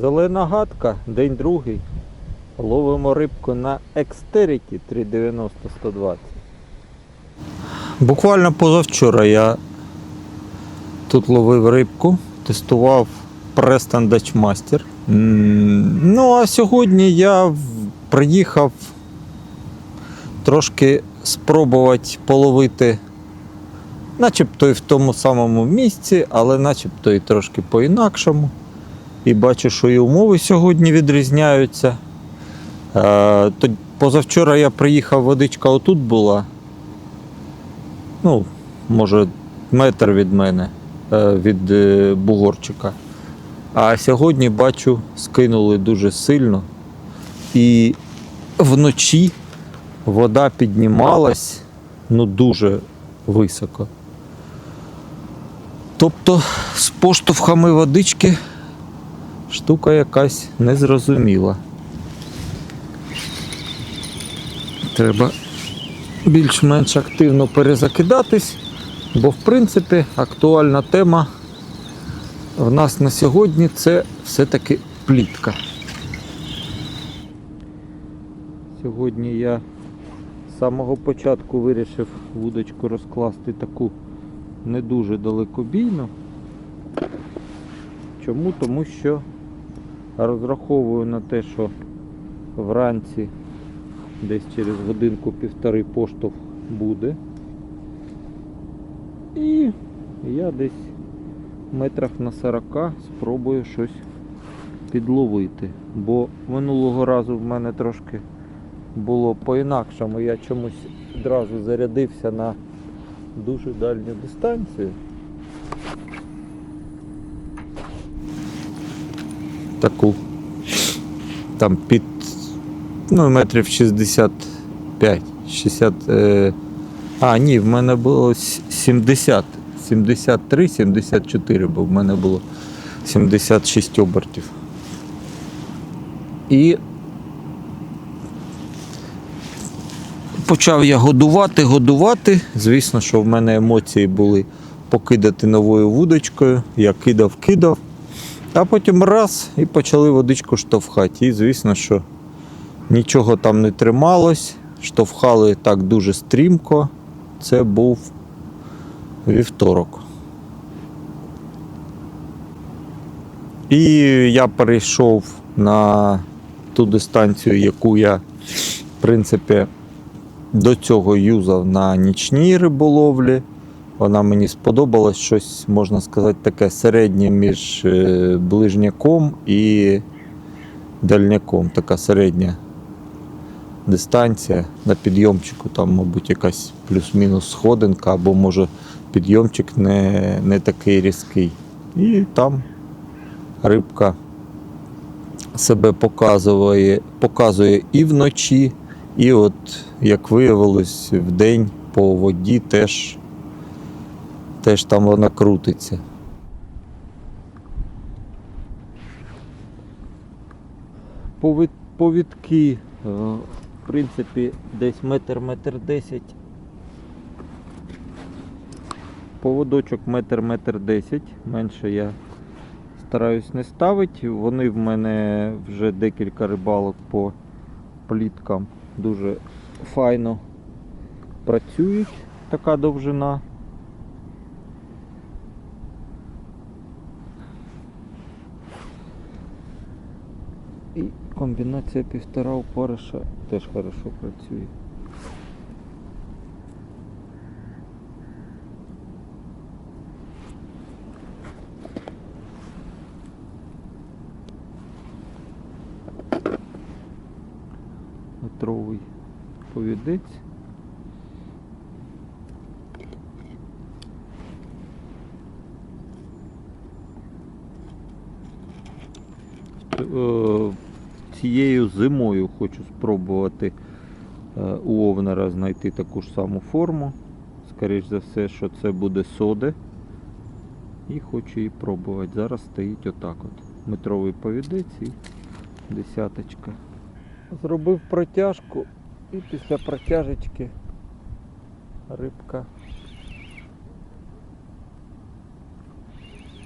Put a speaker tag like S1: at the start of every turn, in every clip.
S1: Зелена гадка, день другий. Ловимо рибку на Екстеріті 390-120. Буквально позавчора я тут ловив рибку, тестував Preston Dutch Master. Ну, а сьогодні я приїхав трошки спробувати половити, начебто і в тому самому місці, але начебто і трошки по-інакшому. І бачу, що і умови сьогодні відрізняються. Е, позавчора я приїхав, водичка отут була. Ну, може, метр від мене, е, від е, бугорчика. А сьогодні бачу, скинули дуже сильно. І вночі вода піднімалась ну, дуже високо. Тобто з поштовхами водички штука якась незрозуміла. Треба більш-менш активно перезакидатись, бо в принципі актуальна тема в нас на сьогодні це все-таки плітка. Сьогодні я з самого початку вирішив вудочку розкласти таку не дуже далекобійну. Чому? Тому що розраховую на те, що вранці десь через годинку-півтори поштовх буде. І я десь метрах на 40 спробую щось підловити. Бо минулого разу в мене трошки було по-інакшому. Я чомусь одразу зарядився на дуже дальню дистанцію. Таку там під ну, метрів 65. 60, е, а, ні, в мене було 70. 73, 74, бо в мене було 76 обертів. І почав я годувати, годувати. Звісно, що в мене емоції були покидати новою вудочкою. Я кидав, кидав. А потім раз і почали водичку штовхати. І звісно, що нічого там не трималось, штовхали так дуже стрімко. Це був вівторок. І я перейшов на ту дистанцію, яку я, в принципі, до цього юзав на нічній риболовлі. Вона мені сподобалась щось, можна сказати, таке середнє між е, ближняком і дальняком. Така середня дистанція на підйомчику, там, мабуть, якась плюс-мінус сходинка, або може підйомчик не, не такий різкий. І там рибка себе показує, показує і вночі, і от, як виявилось, вдень по воді теж, теж там вона крутиться. Повід, повідки, е, в принципі, десь метр, метр десять. Поводочок метр, метр десять. Менше я стараюсь не ставити. Вони в мене вже декілька рибалок по пліткам дуже файно працюють. Така довжина. І комбінація півтора опариша теж хорошо працює. Метровий повідець. Цією зимою хочу спробувати е, у Овнера знайти таку ж саму форму. Скоріше за все, що це буде соди. І хочу її пробувати. Зараз стоїть отак от. Метровий повідець і десяточка. Зробив протяжку і після протяжечки рибка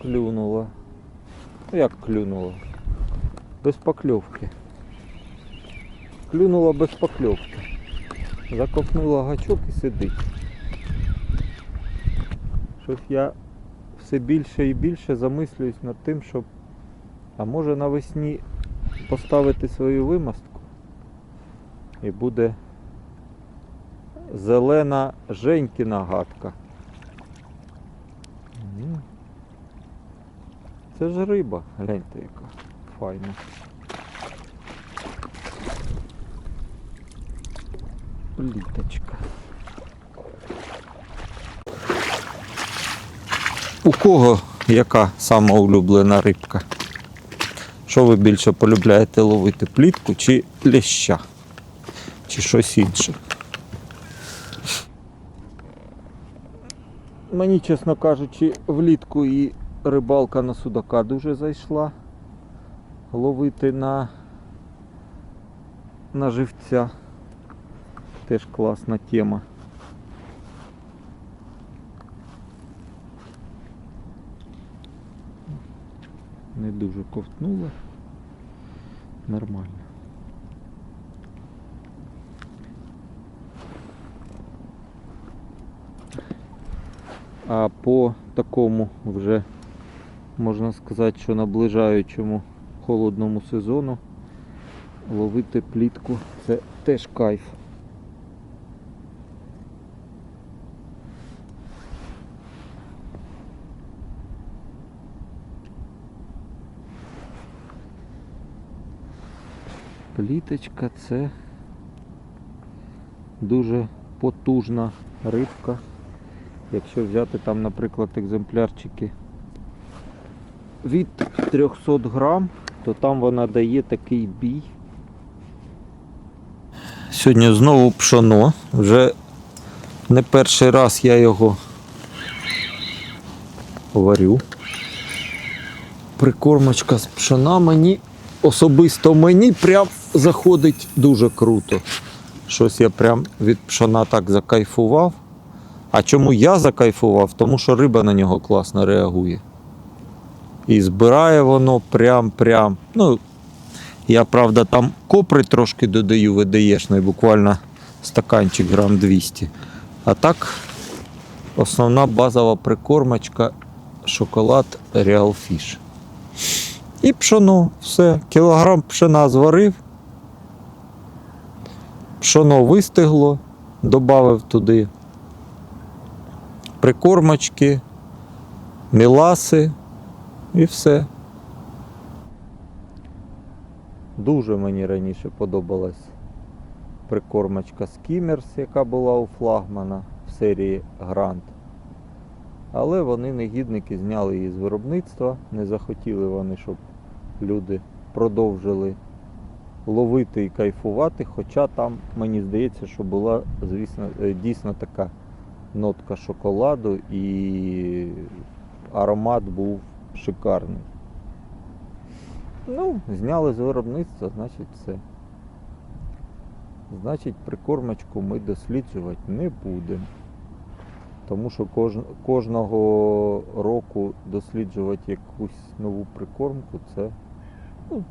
S1: клюнула. Ну як клюнула? без покльовки. Клюнула без покльовки. Закопнула гачок і сидить. Щось я все більше і більше замислююсь над тим, щоб а може навесні поставити свою вимостку і буде зелена Женькіна гадка. Це ж риба, гляньте яка файна. Пліточка. У кого яка сама улюблена рибка? Що ви більше полюбляєте ловити? Плітку чи леща? Чи щось інше? Мені, чесно кажучи, влітку і рибалка на судака дуже зайшла. Ловити на, на живця. Теж класна тема. Не дуже ковтнула. Нормально. А по такому вже можна сказати, що наближаючому холодному сезону ловити плітку це теж кайф. Пліточка це дуже потужна рибка. Якщо взяти там, наприклад, екземплярчики від 300 грам, то там вона дає такий бій. Сьогодні знову пшоно. Вже не перший раз я його варю. Прикормочка з пшона мені особисто мені прям заходить дуже круто. Щось я прям від пшона так закайфував. А чому я закайфував? Тому що риба на нього класно реагує. І збирає воно прям-прям. Ну, я, правда, там копри трошки додаю ВДЄшної, буквально стаканчик грам 200. А так, основна базова прикормочка шоколад Real Fish. І пшоно, все. Кілограм пшена зварив. Пшоно вистигло, додав туди прикормочки, міласи і все. Дуже мені раніше подобалась прикормочка Скімерс, яка була у флагмана в серії Грант. Але вони негідники зняли її з виробництва, не захотіли вони, щоб люди продовжили ловити і кайфувати. Хоча там, мені здається, що була, звісно, е, дійсно така нотка шоколаду і аромат був шикарний. Ну, зняли з виробництва, значить все. Значить, прикормочку ми досліджувати не будемо. Тому що кож, кожного року досліджувати якусь нову прикормку це ну,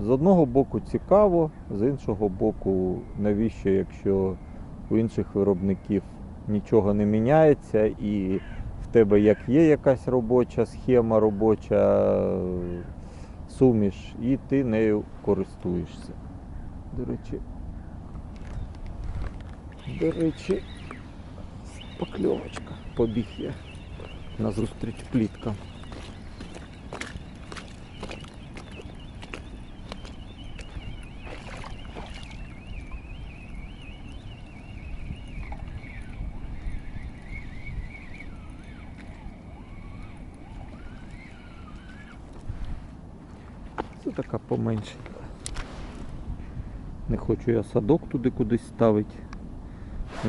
S1: з одного боку цікаво, з іншого боку, навіщо, якщо у інших виробників нічого не міняється і в тебе як є якась робоча схема, робоча суміш, і ти нею користуєшся. До речі, до речі, покльовочка. Побіг я на зустріч Це така поменшенька. Не хочу я садок туди кудись ставити.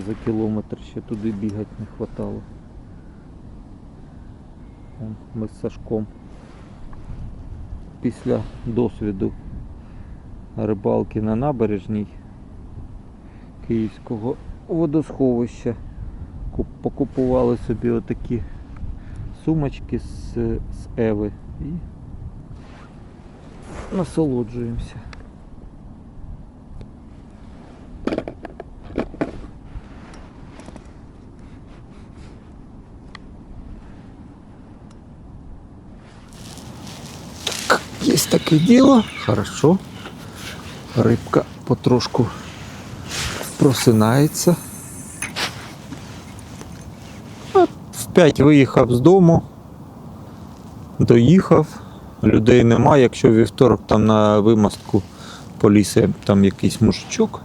S1: За кілометр ще туди бігати не хватало. Ми з Сашком після досвіду рибалки на набережній Київського водосховища покупували собі отакі сумочки з, з Еви і насолоджуємося. Так, є таке діло. Хорошо. Рибка потрошку просинається. От В 5 виїхав з дому, доїхав, Людей нема. Якщо вівторок там на вимостку по лісі там якийсь мужичок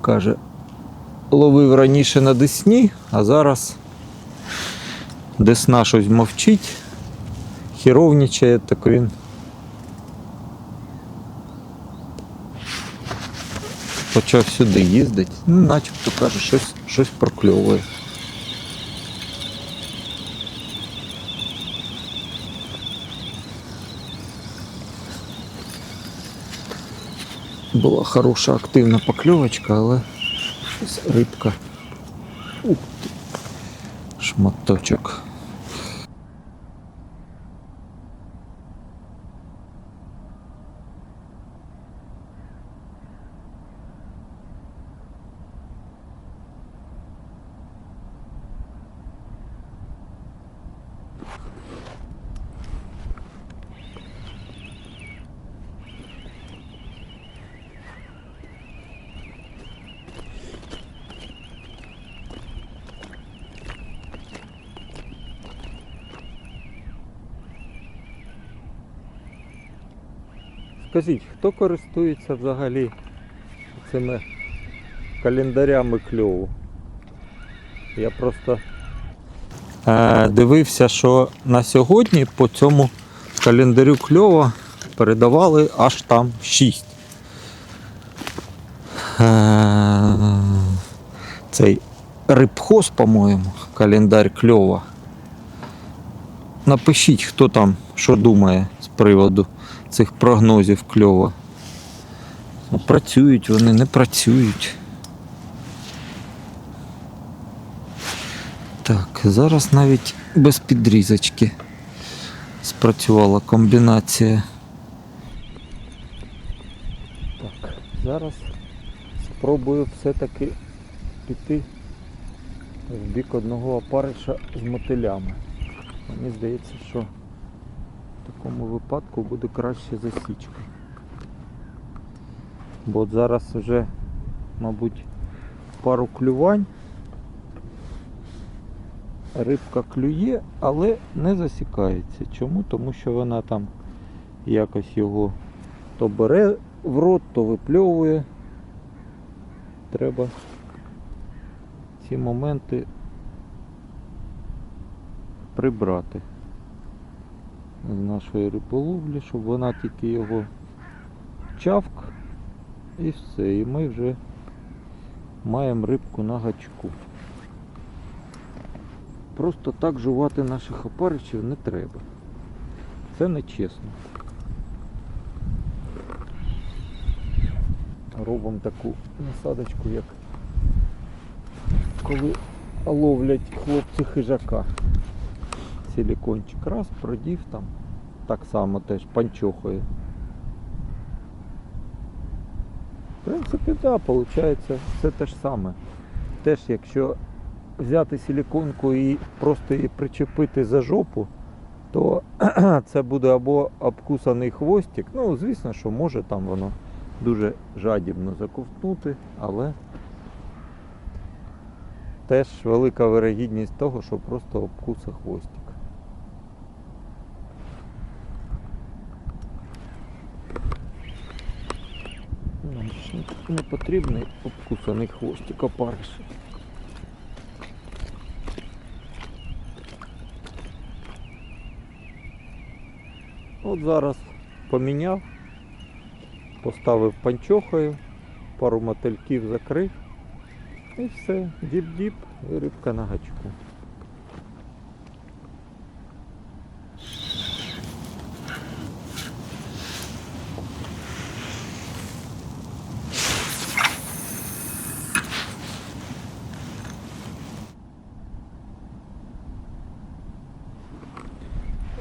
S1: каже, ловив раніше на Десні, а зараз Десна щось мовчить, хіровнічає, так він почав сюди їздити. Ну, начебто каже, щось, щось прокльовує. Була хороша активна покльовочка, але рибка. Ух ти. Шматочок. Скажіть, хто користується взагалі цими календарями кльову? Я просто е, дивився, що на сьогодні по цьому календарю кльова передавали аж там 6. Е, цей рибхоз, по-моєму, календар кльова. Напишіть, хто там що думає з приводу цих прогнозів кльова. Ну, Працюють вони, не працюють. Так, зараз навіть без підрізочки спрацювала комбінація. Так, зараз спробую все-таки піти в бік одного опариша з мотилями. Мені здається, що в такому випадку буде краще засічка. Бо от зараз вже, мабуть, пару клювань. Рибка клює, але не засікається. Чому? Тому що вона там якось його то бере в рот, то випльовує. Треба ці моменти прибрати з нашої риболовлі, щоб вона тільки його чавк і все. І ми вже маємо рибку на гачку. Просто так жувати наших опаричів не треба. Це не чесно. Робимо таку насадочку, як коли ловлять хлопці хижака. Силікончик раз, продів там. Так само теж панчохою. В принципі, так, да, виходить, все те ж саме. Теж якщо взяти силіконку і просто її причепити за жопу, то це буде або обкусаний хвостик. Ну, звісно, що може там воно дуже жадібно заковтнути, але теж велика вирогідність того, що просто обкуса хвостик. Нам ж не- потрібний обкусаний хвостик опариша. От зараз поміняв, поставив панчохою, пару мотильків закрив і все, діп-діп і рибка на гачку.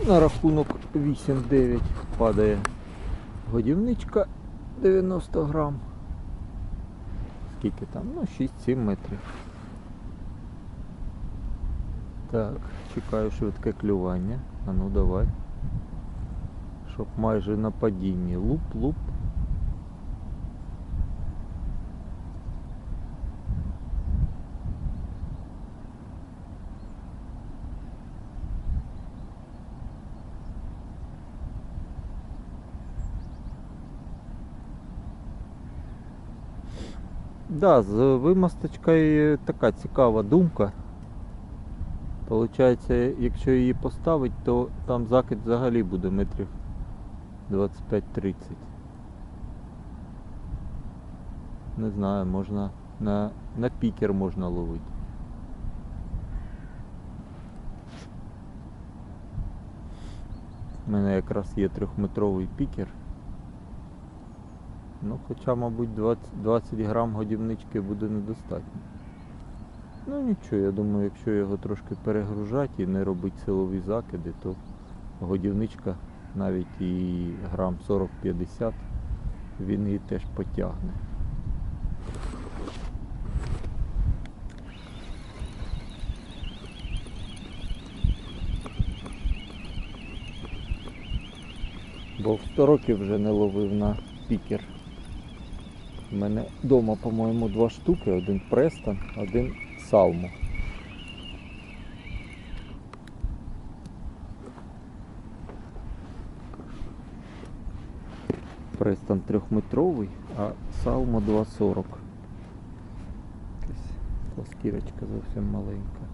S1: На рахунок 8-9 падає Годівничка 90 грам. Скільки там? Ну, 6-7 метрів. Так, чекаю швидке клювання. А ну давай. Щоб майже на падінні. Луп-луп. Да, з вимосточкою така цікава думка. Получається, якщо її поставити, то там закид взагалі буде метрів 25-30. Не знаю, можна на, на пікер можна ловити. У мене якраз є трьохметровий пікер. Ну, хоча, мабуть, 20, 20 грам годівнички буде недостатньо. Ну нічого, я думаю, якщо його трошки перегружати і не робити силові закиди, то годівничка навіть і грам 40-50 він її теж потягне. Бо в 100 років вже не ловив на пікер. У мене вдома, по-моєму, два штуки, один Престон, один Салмо. Престон трьохметровий, а Салмо 2,40. Якась пласкірочка зовсім маленька.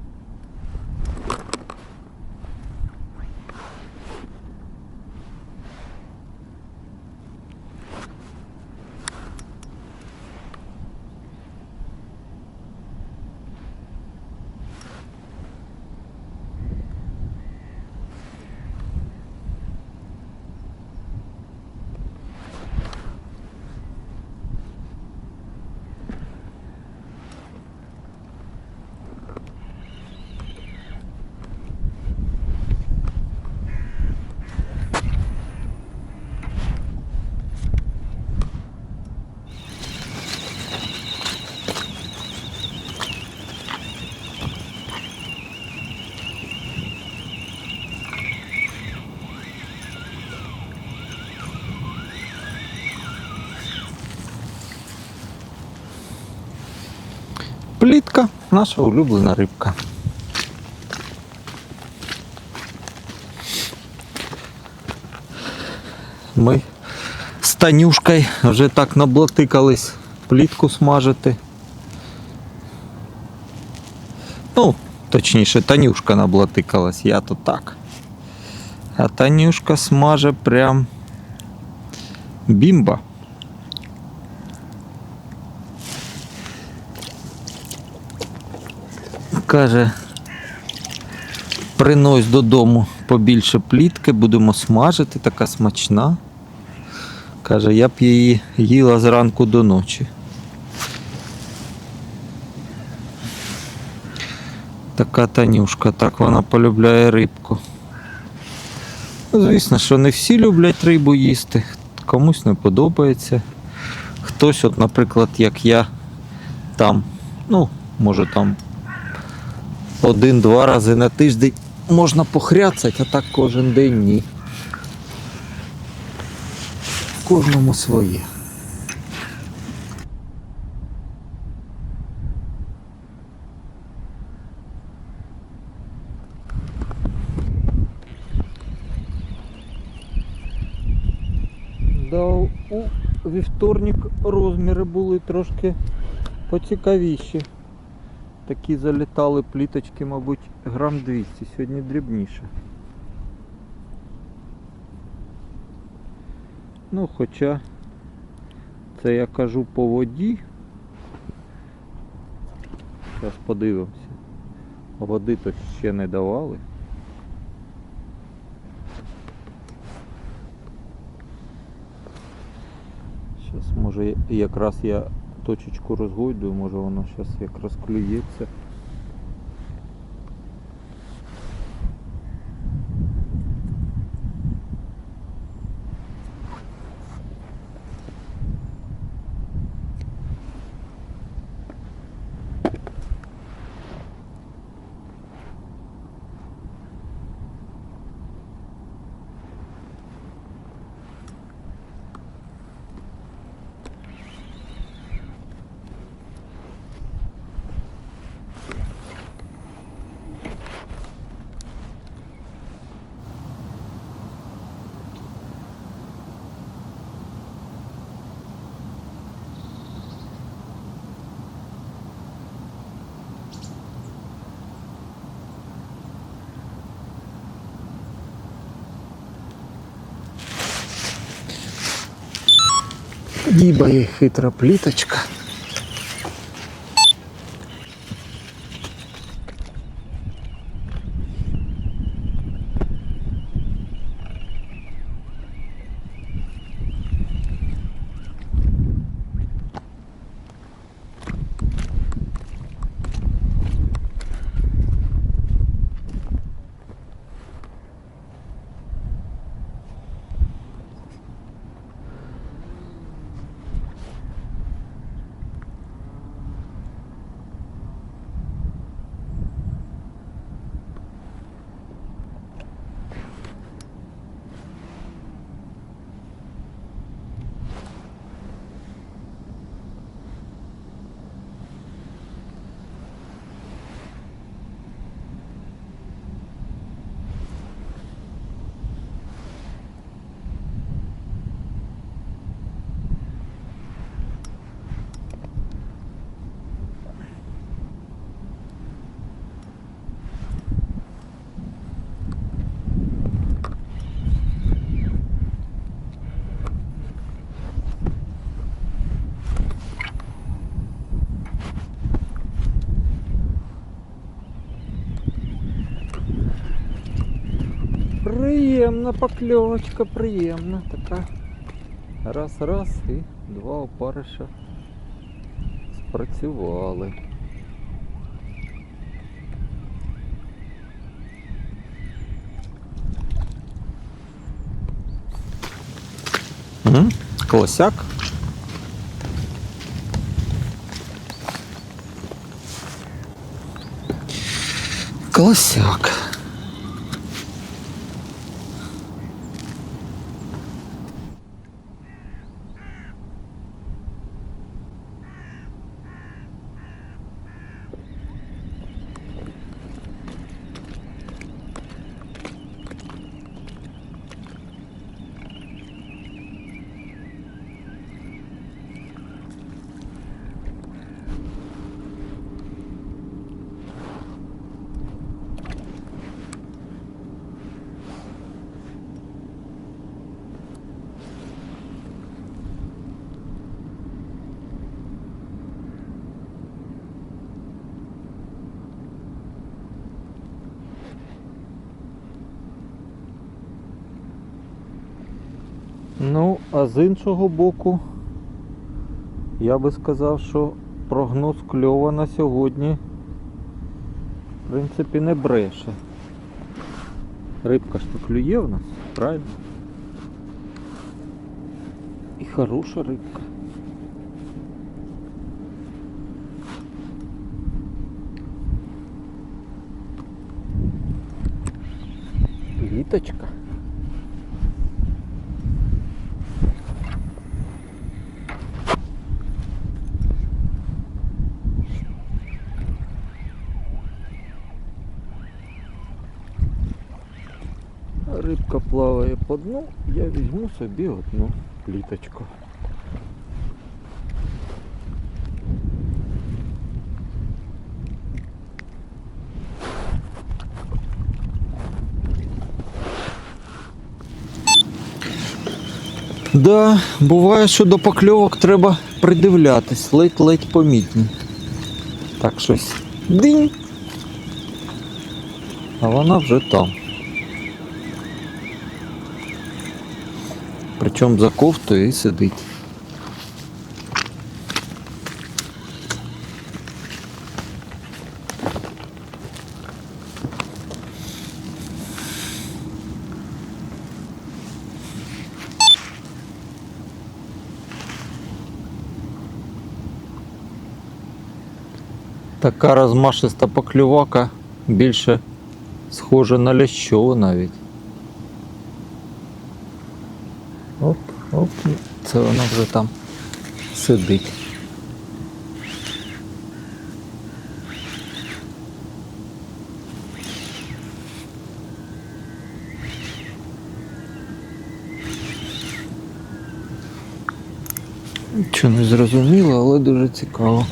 S1: Плітка, наша улюблена рибка. Ми з Танюшкою вже так наблатикались плітку смажити. Ну, точніше, Танюшка наблатикалась, я то так. А Танюшка смаже прям бімба. Каже, принось додому побільше плітки, будемо смажити, така смачна. Каже, я б її їла зранку до ночі. Така Танюшка, так вона полюбляє рибку. Ну, Звісно, що не всі люблять рибу їсти, комусь не подобається. Хтось, от, наприклад, як я, там, ну, може там один-два рази на тиждень можна похряцати, а так кожен день ні. Кожному своє. У вівторник розміри були трошки поцікавіші. Такі залітали пліточки, мабуть, грам 200, сьогодні дрібніше. Ну, хоча це я кажу по воді. Зараз подивимося. Води то ще не давали. Зараз може якраз я точечку розгойдую, може воно зараз якраз клюється. Діба є хитра пліточка. Приємна покльовочка, приємна така. Раз, раз і два опариша спрацювали. М? Колосяк. Колосяк. Ну, а з іншого боку, я би сказав, що прогноз кльова на сьогодні, в принципі, не бреше. Рибка ж то клює в нас, правильно? І хороша рибка. Літочка. Рибка плаває по дну, я візьму собі одну літочку. Да, буває, що до покльовок треба придивлятись, ледь-ледь помітні. Так щось динь. А вона вже там. Причому за кофтою і сидить. Така розмашиста поклювака більше схожа на лящову навіть. Це вона вже там сидить. Нічого не зрозуміло, але дуже цікаво.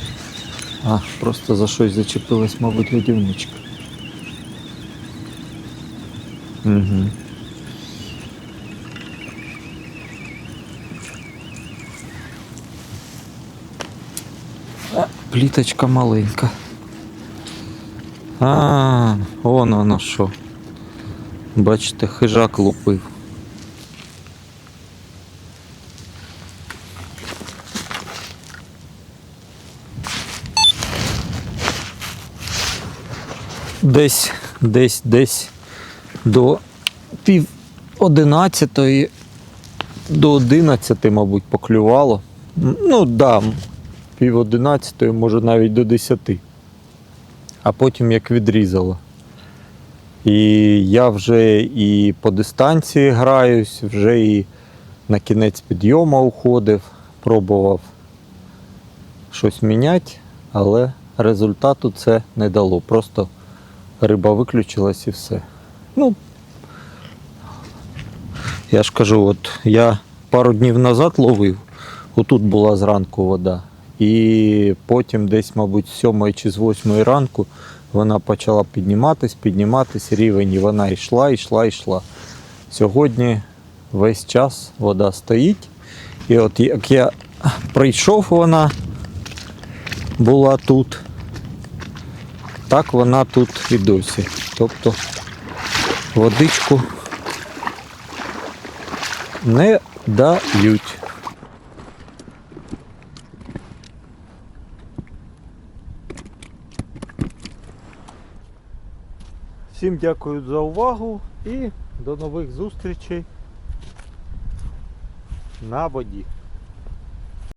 S1: А, просто за щось зачепилась, мабуть, годівничка. Угу. Пліточка маленька. А, вон воно що. Бачите, хижак лупив. Десь, десь, десь до пів одинадцятої до одинадцяти, мабуть, поклювало. Ну, да, пів одинадцятої, може навіть до десяти. А потім як відрізало. І я вже і по дистанції граюсь, вже і на кінець підйому уходив, пробував щось міняти, але результату це не дало. Просто риба виключилась і все. Ну, я ж кажу, от я пару днів назад ловив, отут була зранку вода. І потім десь, мабуть, з 7 чи з 8 ранку вона почала підніматись, підніматись рівень, і вона йшла, йшла, йшла. Сьогодні весь час вода стоїть. І от як я прийшов, вона була тут, так вона тут і досі. Тобто водичку не дають. Всім дякую за увагу і до нових зустрічей на воді.